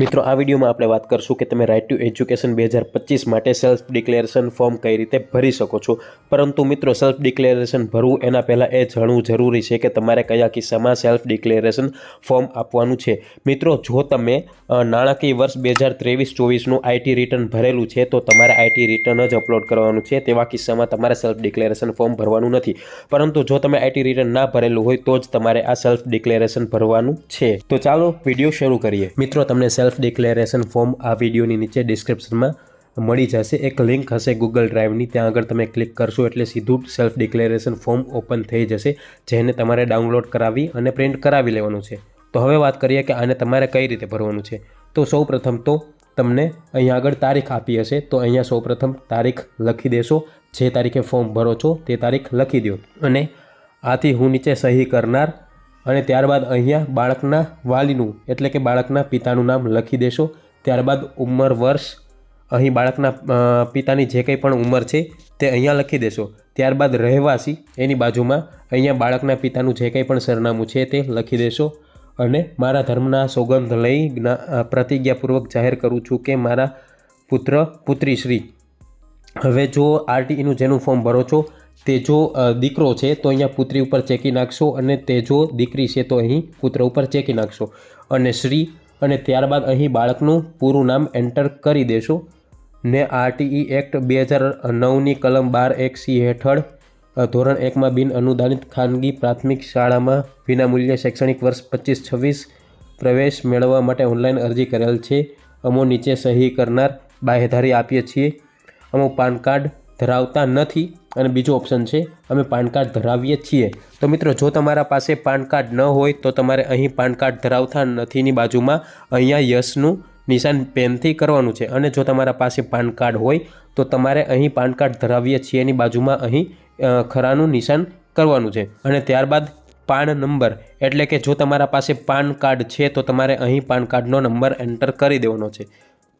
મિત્રો, આ વિડીયોમાં આપણે વાત કરશું કે તમે રાઇટ ટુ એજ્યુકેશન બે હજાર પચીસ માટે સેલ્ફ ડિક્લેરેશન ફોર્મ કઈ રીતે ભરી શકો છો. પરંતુ મિત્રો સેલ્ફ ડિક્લેરેશન ભરવું એના પહેલાં એ જાણવું જરૂરી છે કે તમારે કયા કિસ્સામાં સેલ્ફ ડિક્લેરેશન ફોર્મ આપવાનું છે. મિત્રો, જો તમે નાણાકીય વર્ષ બે હજાર ત્રેવીસ ચોવીસનું આઈટી રિટર્ન ભરેલું છે, તો તમારે આઈટી રિટર્ન જ અપલોડ કરવાનું છે. તેવા કિસ્સામાં તમારે સેલ્ફ ડિક્લેરેશન ફોર્મ ભરવાનું નથી. પરંતુ જો તમે આઈટી રિટર્ન ના ભરેલું હોય, તો જ તમારે આ સેલ્ફ ડિક્લેરેશન ભરવાનું છે. તો ચાલો વીડિયો શરૂ કરીએ. મિત્રો, તમને સેલ્ફ ડિક્લેરેશન ફોર્મ આ વિડીયોની નીચે ડિસ્ક્રિપ્શનમાં મળી જશે. એક લિંક હશે ગૂગલ ડ્રાઈવની ત્યાં આગળ તમે ક્લિક કરશો એટલે સીધું સેલ્ફ ડિક્લેરેશન ફોર્મ ઓપન થઈ જશે, જેને તમારે ડાઉનલોડ કરાવી અને પ્રિન્ટ કરાવી લેવાનું છે. તો હવે વાત કરીએ કે આને તમારે કઈ રીતે ભરવાનું છે. તો સૌ તો તમને અહીંયા આગળ તારીખ આપી હશે. તો અહીંયા સૌ તારીખ લખી દેશો. જે તારીખે ફોર્મ ભરો છો તે તારીખ લખી દો અને આથી હું નીચે સહી કરનાર અને ત્યારબાદ અહીંયા બાળકના વાલીનું, એટલે કે બાળકના પિતાનું નામ લખી દેશો. ત્યારબાદ ઉંમર વર્ષ, અહીં બાળકના પિતાની જે કંઈ પણ ઉંમર છે, તે અહીંયા લખી દેશો. ત્યારબાદ રહેવાસી, એની બાજુમાં અહીંયા બાળકના પિતાનું જે કંઈ પણ સરનામું છે તે લખી દેશો. અને મારા ધર્મના સોગંધ લઈ પ્રતિજ્ઞાપૂર્વક જાહેર કરું છું કે મારા પુત્ર પુત્રી શ્રી, હવે જો આરટીઈનું જેનું ફોર્મ ભરો છો તે જો દીકરો છે, તો અહીંયા પુત્રી ઉપર ચેકી નાખશો અને તે જો દીકરી છે, તો અહીં પુત્ર ઉપર ચેકી નાખશો. અને શ્રી અને ત્યારબાદ અહીં બાળકનું પૂરું નામ એન્ટર કરી દેશો. ને આરટીઈ એક્ટ બે હજાર નવની કલમ બાર એક સી હેઠળ ધોરણ એકમાં બિન અનુદાનિત ખાનગી પ્રાથમિક શાળામાં વિનામૂલ્યે શૈક્ષણિક વર્ષ પચીસ છવ્વીસ પ્રવેશ મેળવવા માટે ઓનલાઈન અરજી કરેલ છે. અમો નીચે સહી કરનાર બાહેધારી આપીએ છીએ. અમો પાન કાર્ડ ધરાવતા નથી. અને બીજો ઓપ્શન છે, અમે પાન કાર્ડ ધરાવીએ છીએ. તો મિત્રો, જો તમારા પાસે પાન કાર્ડ ન હોય, તો તમારે અહીં પાન કાર્ડ ધરાવતા નથીની બાજુમાં અહીંયા યસનું નિશાન પેનથી કરવાનું છે. અને જો તમારા પાસે પાન કાર્ડ હોય, તો તમારે અહીં પાન કાર્ડ ધરાવીએ છીએની બાજુમાં અહીં ખરાનું નિશાન કરવાનું છે. અને ત્યારબાદ પાન નંબર, એટલે કે જો તમારા પાસે પાન કાર્ડ છે, તો તમારે અહીં પાન કાર્ડનો નંબર એન્ટર કરી દેવાનો છે.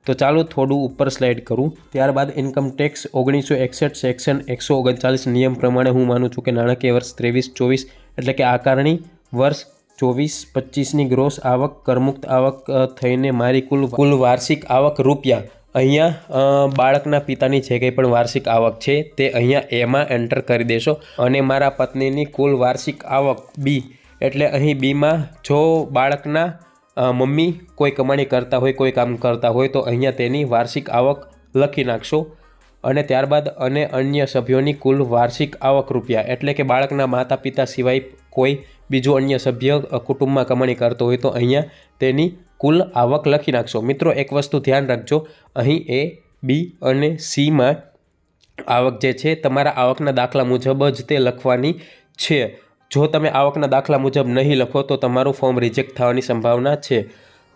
તો ચાલો થોડું ઉપર સ્લાઇડ કરું. ત્યારબાદ ઇન્કમ ટેક્સ ઓગણીસો એકસઠ સેક્શન એકસો ઓગણચાલીસ નિયમ પ્રમાણે હું માનું છું કે નાણાકીય વર્ષ ત્રેવીસ, ચોવીસ એટલે કે આકારણી વર્ષ ચોવીસ, પચીસની ગ્રોસ આવક, કરમુક્ત આવક થઈને મારી કુલ કુલ વાર્ષિક આવક રૂપિયા અહીંયા બાળકના પિતાની જે કંઈ પણ વાર્ષિક આવક છે તે અહીંયા એમાં એન્ટર કરી દેશો. અને મારા પત્નીની કુલ વાર્ષિક આવક બી એટલે અહીં બીમાં જો બાળકના મમ્મી, કોઈ કમાણી કરતા હોય, કોઈ કામ કરતા હોય, તો અહીંયા તેની વાર્ષિક આવક લખી નાખશો. અને ત્યારબાદ અને અન્ય સભ્યોની કુલ વાર્ષિક આવક રૂપિયા. એટલે કે બાળકના માતા પિતા સિવાય કોઈ બીજો અન્ય સભ્ય કુટુંબમાં કમાણી કરતો હોય, તો અહીંયા તેની કુલ આવક લખી નાખશો. મિત્રો, એક વસ્તુ ધ્યાન રાખજો. અહીં એ, બી અને સીમાં આવક જે છે, તમારા આવકના દાખલા મુજબ જ તે લખવાની છે. જો તમે આવકના દાખલા મુજબ નહીં લખો તો તમારું ફોર્મ રિજેક્ટ થવાની સંભાવના છે.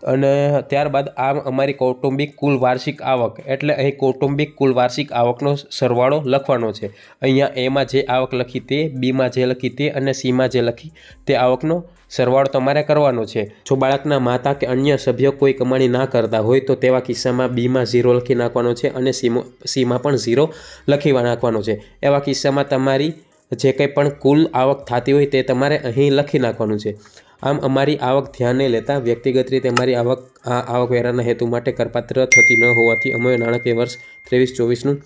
અને ત્યારબાદ આમ અમારી કૌટુંબિક કુલ વાર્ષિક આવક એટલે અહીં કૌટુંબિક કુલ વાર્ષિક આવકનો સરવાળો લખવાનો છે. અહીંયા એમાં જે આવક લખી તે, બીમાં જે લખી તે અને સીમાં જે લખી તે આવકનો સરવાળો તમારે કરવાનો છે. જો બાળકના માતા કે અન્ય સભ્ય કોઈ કમાણી ના કરતા હોય તો તેવા કિસ્સામાં બીમાં ઝીરો લખી નાખવાનો છે અને સીમો સીમાં પણ ઝીરો લખી નાખવાનો છે. એવા કિસ્સામાં તમારી જે કંઈ પણ કુલ આવક થતી હોય તે તમારે અહીં લખી નાખવાનું છે. આમ અમારી આવક ધ્યાને લેતા વ્યક્તિગત રીતે અમારી આવક, આ આવકવેરાના હેતુ માટે કરપાત્ર થતી ન હોવાથી અમે નાણાકીય વર્ષ ત્રેવીસ ચોવીસનું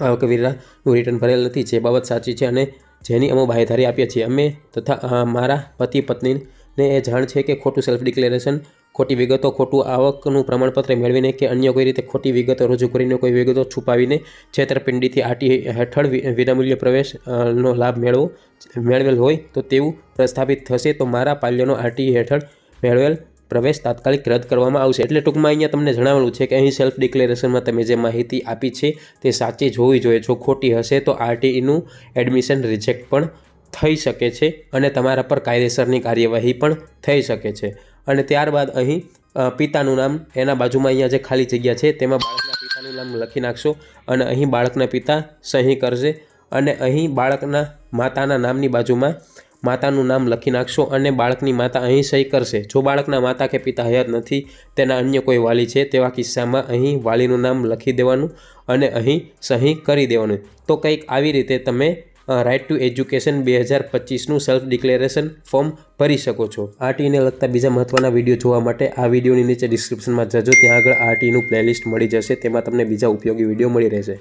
આવકવેરાનું રિટર્ન ભરેલ નથી, જે બાબત સાચી છે અને જેની અમે બાહેધારી આપીએ છીએ. અમે તથા મારા પતિ પત્નીને એ જાણ છે કે ખોટું સેલ્ફ ડિક્લેરેશન ખોટી વિગતો, ખોટું આવકનું પ્રમાણપત્ર મેળવીને કે અન્ય કોઈ રીતે ખોટી વિગતો રજૂ કરીને કોઈ વિગતો છુપાવીને છેતરપિંડીથી આટી હેઠળ વિનામૂલ્ય પ્રવેશનો લાભ મેળવો, મેળવેલ હોય તો તેવું પ્રસ્થાપિત થશે તો મારા પાલ્યનો આરટી હેઠળ મેળવેલ પ્રવેશ તાત્કાલિક રદ કરવામાં આવશે. એટલે ટૂંકમાં અહીંયા તમને જણાવેલું છે કે અહીં સેલ્ફ ડિક્લેરેશનમાં તમે જે માહિતી આપી છે તે સાચી જ હોવી જોઈએ. જો ખોટી હશે તો આરટીઈનું એડમિશન રિજેક્ટ પણ થઈ શકે છે અને તમારા પર કાયદેસરની કાર્યવાહી પણ થઈ શકે છે. અને ત્યારબાદ અહીં પિતાનું નામ એના બાજુમાં અહીંયા જે ખાલી જગ્યા છે, તેમાં બાળકના પિતાનું નામ લખી નાખશો અને અહીં બાળકના પિતા સહી કરશે અને અહીં બાળકના માતાના નામની બાજુમાં માતાનું નામ લખી નાખશો અને બાળકની માતા અહીં સહી કરશે. જો બાળકના માતા કે પિતા હયાત નથી, તેના અન્ય કોઈ વાલી છે, તેવા કિસ્સામાં અહીં વાલીનું નામ લખી દેવાનું અને અહીં સહી કરી દેવાનું. તો કંઈક આવી રીતે તમે રાઇટ ટુ એજ્યુકેશન બે હજાર પચીસનું સેલ્ફ ડિક્લેરેશન ફોર્મ ભરી શકો છો. આરટીને લગતા બીજા મહત્ત્વના વીડિયો જોવા માટે આ વિડીયોની નીચે ડિસ્ક્રિપ્શનમાં જજો. ત્યાં આગળ આરટીનું પ્લેલિસ્ટ મળી જશે. તેમાં તમને બીજા ઉપયોગી વીડિયો મળી રહેશે.